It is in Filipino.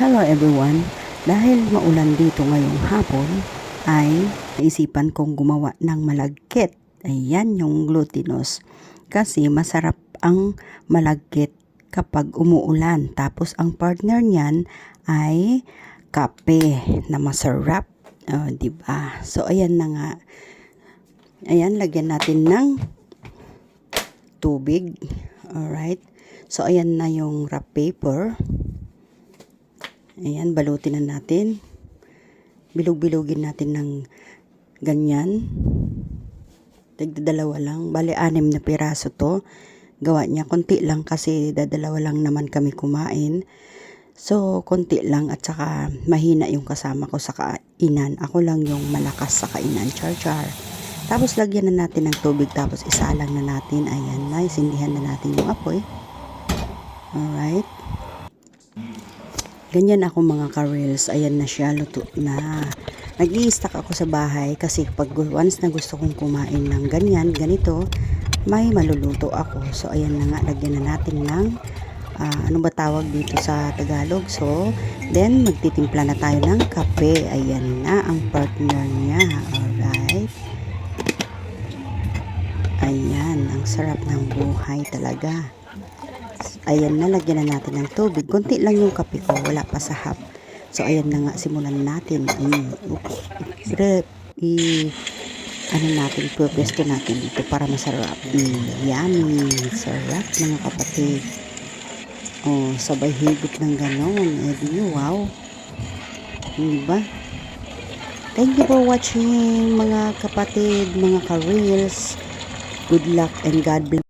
Hello everyone! Dahil maulan dito ngayong hapon, ay naisipan kong gumawa ng malagkit. Ayan yung glutinous. Kasi masarap ang malagkit kapag umuulan. Tapos ang partner niyan ay kape na masarap. Oh, 'di ba? So ayan na nga. Ayan, lagyan natin ng tubig. Alright. So ayan na yung wrap paper. Ayan, balutin na natin. Bilog-bilogin natin ng ganyan. Dagdadalawa lang. Bale, anim na piraso to. Gawa niya. Konti lang kasi dadalawa lang naman kami kumain. So, konti lang at saka mahina yung kasama ko sa kainan. Ako lang yung malakas sa kainan. Char-char. Tapos, lagyan na natin ng tubig. Tapos, isalang na natin. Ayan na. Isindihan na natin yung apoy. Alright. Ganyan ako mga ka-reels. Ayan na siya, luto na. nag stack ako sa bahay kasi pag once na gusto kong kumain ng ganyan, ganito, may maluluto ako. So, ayan na nga, lagyan na natin ng, ah, ano ba tawag dito sa Tagalog? So, then, magtitimpla na tayo ng kape. Ayan na ang partner niya. Alright. Ayan, ang sarap ng buhay talaga. Ayan na, lagyan na natin ng tubig. Konti lang yung kape ko, wala pa sa hap. So, ayan na nga, simulan natin. Mm, i, i, ano natin, pwesto natin dito para masarap. Mm, yummy, sarap mga kapatid. Oh, sabay higop ng ganon. Eh, wow. Diba? Thank you for watching mga kapatid, mga ka-reels. Good luck and God bless.